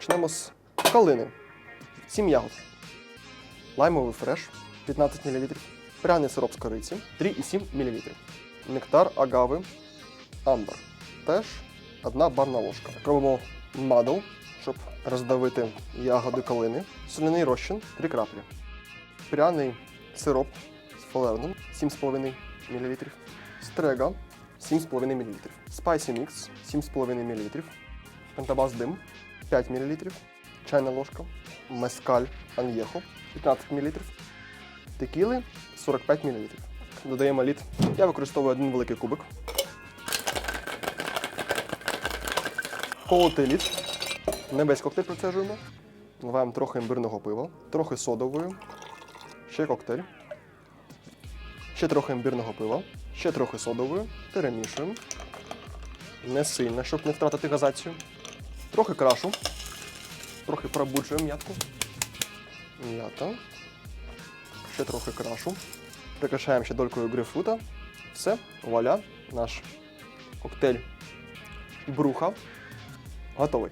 Почнемо з калини. 7 ягод. Лаймовий фреш 15 мл. Пряний сироп з кориці 3,7 мл. Нектар агави амбар. Теж одна барна ложка. Робимо мадл, щоб роздавити ягоди калини. Соляний розчин 3 краплі. Пряний сироп з фалерном 7,5 мл. Стрега 7,5 мл. Spicy Mix 7,5 мл. Пентабас дим 5 мл. Чайна ложка. Мескаль Аньєхо 15 мл. Текіли 45 мл. Додаємо лід. Я використовую один великий кубик. Колотий лід. Не весь коктейль процежуємо. Наливаємо трохи імбирного пива, трохи содової, ще коктейль. Ще трохи імбирного пива, ще трохи содової. Перемішуємо. Не сильно, щоб не втратити газацію. Трохи крашу. Трохи пробуджуємо м'ятку. М'ята. Ще трохи крашу. Прикрашаємо ще долькою грейпфрута. Все, вуаля, наш коктейль бруха готовий.